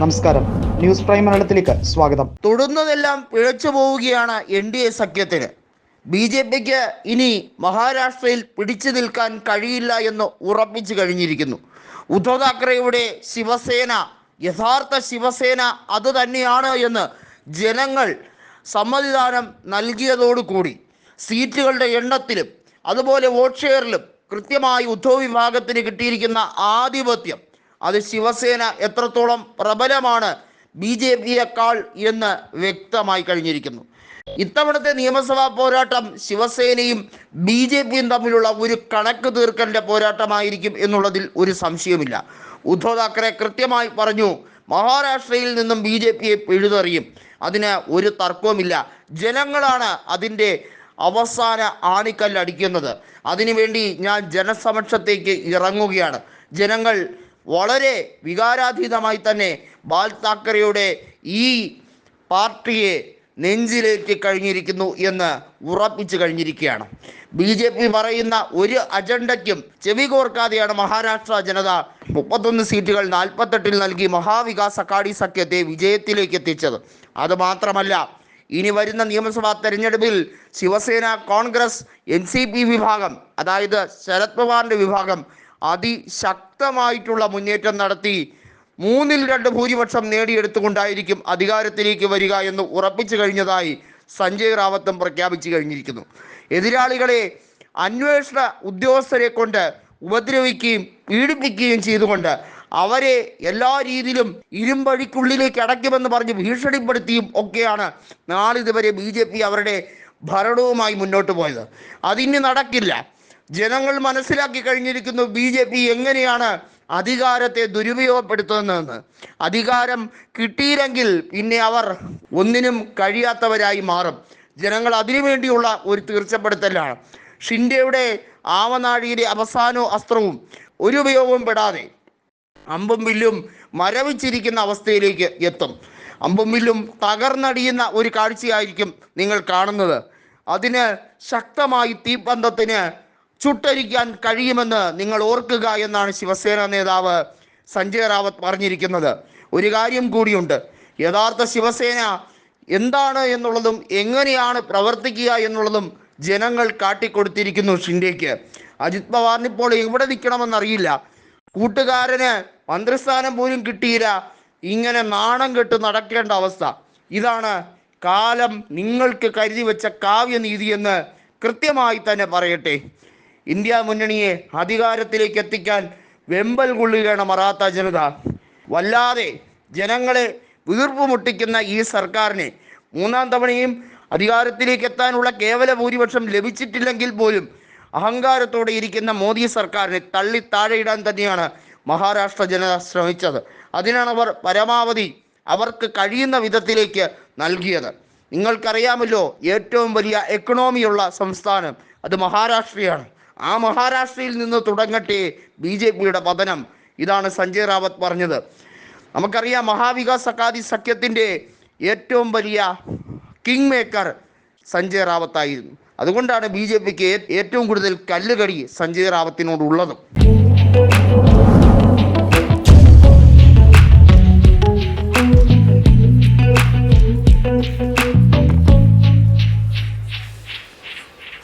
നമസ്കാരം. News prime മലയാളത്തിലേക്ക് സ്വാഗതം. തൊടുന്നതെല്ലാം പിഴച്ചു പോവുകയാണ് എൻ ഡി എ സഖ്യത്തിന്. ബി ജെ പിക്ക് ഇനി മഹാരാഷ്ട്രയിൽ പിടിച്ചു നിൽക്കാൻ കഴിയില്ല എന്ന് ഉറപ്പിച്ചു കഴിഞ്ഞിരിക്കുന്നു. ഉദ്ധവ് താക്കറെയുടെ ശിവസേന യഥാർത്ഥ ശിവസേന അത് തന്നെയാണ് എന്ന് ജനങ്ങൾ സമ്മതിദാനം നൽകിയതോടുകൂടി സീറ്റുകളുടെ എണ്ണത്തിലും അതുപോലെ വോട്ട് ഷെയറിലും കൃത്യമായി ഉദ്ധവ് വിഭാഗത്തിന് കിട്ടിയിരിക്കുന്ന ആധിപത്യം അത് ശിവസേന എത്രത്തോളം പ്രബലമാണ് ബി ജെ പിയേക്കാൾ എന്ന് വ്യക്തമായി കഴിഞ്ഞിരിക്കുന്നു. ഇത്തവണത്തെ നിയമസഭാ പോരാട്ടം ശിവസേനയും ബി ജെ പിയും തമ്മിലുള്ള ഒരു കണക്ക് തീർക്കലിന്റെ പോരാട്ടമായിരിക്കും എന്നുള്ളതിൽ ഒരു സംശയമില്ല ഉദ്ധവ് താക്കറെ കൃത്യമായി പറഞ്ഞു മഹാരാഷ്ട്രയിൽ നിന്നും ബി ജെ പിയെ പിഴുതെറിയും. അതിന് ഒരു തർക്കവുമില്ല. ജനങ്ങളാണ് അതിന്റെ അവസാന ആണിക്കല്ലടിക്കുന്നത്. അതിനുവേണ്ടി ഞാൻ ജനസമക്ഷത്തേക്ക് ഇറങ്ങുകയാണ്. ജനങ്ങൾ വളരെ വികാരാതീതമായി തന്നെ ബാൽ താക്കറെയുടെ ഈ പാർട്ടിയെ നെഞ്ചിലേറ്റി കഴിഞ്ഞിരിക്കുന്നു എന്ന് ഉറപ്പിച്ചു കഴിഞ്ഞിരിക്കുകയാണ്. ബി ജെ പി പറയുന്ന ഒരു അജണ്ടയ്ക്കും ചെവി കോർക്കാതെയാണ് മഹാരാഷ്ട്ര ജനത മുപ്പത്തൊന്ന് സീറ്റുകൾ നാൽപ്പത്തെട്ടിൽ നൽകി മഹാവികാസ് അക്കാഡി സഖ്യത്തെ വിജയത്തിലേക്ക് എത്തിച്ചത്. അതുമാത്രമല്ല ഇനി വരുന്ന നിയമസഭാ തെരഞ്ഞെടുപ്പിൽ Shiv Sena Congress N C P വിഭാഗം അതായത് ശരത് പവാറിന്റെ വിഭാഗം അതിശക്തമായിട്ടുള്ള മുന്നേറ്റം നടത്തി മൂന്നിൽ രണ്ട് ഭൂരിപക്ഷം നേടിയെടുത്തുകൊണ്ടായിരിക്കും അധികാരത്തിലേക്ക് വരിക എന്ന് ഉറപ്പിച്ചു കഴിഞ്ഞതായി സഞ്ജയ് റാവത്തും പ്രഖ്യാപിച്ചു കഴിഞ്ഞിരിക്കുന്നു. എതിരാളികളെ അന്വേഷണ ഉദ്യോഗസ്ഥരെ കൊണ്ട് ഉപദ്രവിക്കുകയും പീഡിപ്പിക്കുകയും ചെയ്തുകൊണ്ട് അവരെ എല്ലാ രീതിയിലും ഇരുമ്പഴിക്കുള്ളിലേക്ക് അടയ്ക്കുമെന്ന് പറഞ്ഞ് ഭീഷണിപ്പെടുത്തിയും ഒക്കെയാണ് നാളിതുവരെ ബി ജെ പി അവരുടെ ഭരണവുമായി മുന്നോട്ട് പോയത്. അതിന് നടക്കില്ല. ജനങ്ങൾ മനസ്സിലാക്കി കഴിഞ്ഞിരിക്കുന്നു ബി ജെ പി എങ്ങനെയാണ് അധികാരത്തെ ദുരുപയോഗപ്പെടുത്തുന്നതെന്ന്. അധികാരം കിട്ടിയില്ലെങ്കിൽ പിന്നെ അവർ ഒന്നിനും കഴിയാത്തവരായി മാറും. ജനങ്ങൾ അതിനുവേണ്ടിയുള്ള ഒരു തീർച്ചപ്പെടുത്തലാണ്. ഷിൻഡയുടെ ആവനാഴിയിലെ അവസാനവും അസ്ത്രവും ഒരു ഉപയോഗവും പെടാതെ അമ്പും വില്ലും മരവിച്ചിരിക്കുന്ന അവസ്ഥയിലേക്ക് എത്തും. അമ്പും വില്ലും തകർന്നടിയുന്ന ഒരു കാഴ്ചയായിരിക്കും നിങ്ങൾ കാണുന്നത്. അതിന് ശക്തമായി തീപ്പന്തത്തിന് ചുട്ടരിക്കാൻ കഴിയുമെന്ന് നിങ്ങൾ ഓർക്കുക എന്നാണ് ശിവസേന നേതാവ് സഞ്ജയ് റാവത്ത് പറഞ്ഞിരിക്കുന്നത്. ഒരു കാര്യം കൂടിയുണ്ട്. യഥാർത്ഥ ശിവസേന എന്താണ് എന്നുള്ളതും എങ്ങനെയാണ് പ്രവർത്തിക്കുക എന്നുള്ളതും ജനങ്ങൾ കാട്ടിക്കൊടുത്തിരിക്കുന്നു ഷിൻഡേക്ക്. അജിത് പവാറിനിപ്പോൾ എവിടെ നിൽക്കണമെന്നറിയില്ല കൂട്ടുകാരന് മന്ത്രിസ്ഥാനം പോലും കിട്ടിയില്ല. ഇങ്ങനെ നാണം കെട്ട് നടക്കേണ്ട അവസ്ഥ. ഇതാണ് കാലം നിങ്ങൾക്ക് കരുതി വെച്ച കാവ്യനീതി എന്ന് കൃത്യമായി തന്നെ പറയട്ടെ. ഇന്ത്യ മുന്നണിയെ അധികാരത്തിലേക്ക് എത്തിക്കാൻ വെമ്പൽ കൊള്ളുകയാണ് മറാത്ത ജനത. വല്ലാതെ ജനങ്ങളെ വീർപ്പ് മുട്ടിക്കുന്ന ഈ സർക്കാരിനെ മൂന്നാം തവണയും അധികാരത്തിലേക്ക് എത്താനുള്ള കേവല ഭൂരിപക്ഷം ലഭിച്ചിട്ടില്ലെങ്കിൽ പോലും അഹങ്കാരത്തോടെ ഇരിക്കുന്ന മോദി സർക്കാരിനെ തള്ളി താഴെയിടാൻ തന്നെയാണ് മഹാരാഷ്ട്ര ജനത ശ്രമിച്ചത്. അതിനാണ് അവർ പരമാവധി അവർക്ക് കഴിയുന്ന വിധത്തിലേക്ക് നൽകിയത്. നിങ്ങൾക്കറിയാമല്ലോ ഏറ്റവും വലിയ എക്കണോമിയുള്ള സംസ്ഥാനം അത് മഹാരാഷ്ട്രയാണ്. ആ മഹാരാഷ്ട്രയിൽ നിന്ന് തുടങ്ങട്ടെ ബി ജെ പിയുടെ പതനം ഇതാണ് സഞ്ജയ് റാവത്ത് പറഞ്ഞത്. നമുക്കറിയാം മഹാവികാസ് അക്കാദി സഖ്യത്തിന്റെ ഏറ്റവും വലിയ കിങ് മേക്കർ സഞ്ജയ് റാവത്തായിരുന്നു. അതുകൊണ്ടാണ് ബി ജെ പിക്ക് ഏറ്റവും കൂടുതൽ കല്ലുകടി സഞ്ജയ് റാവത്തിനോടുള്ളതും.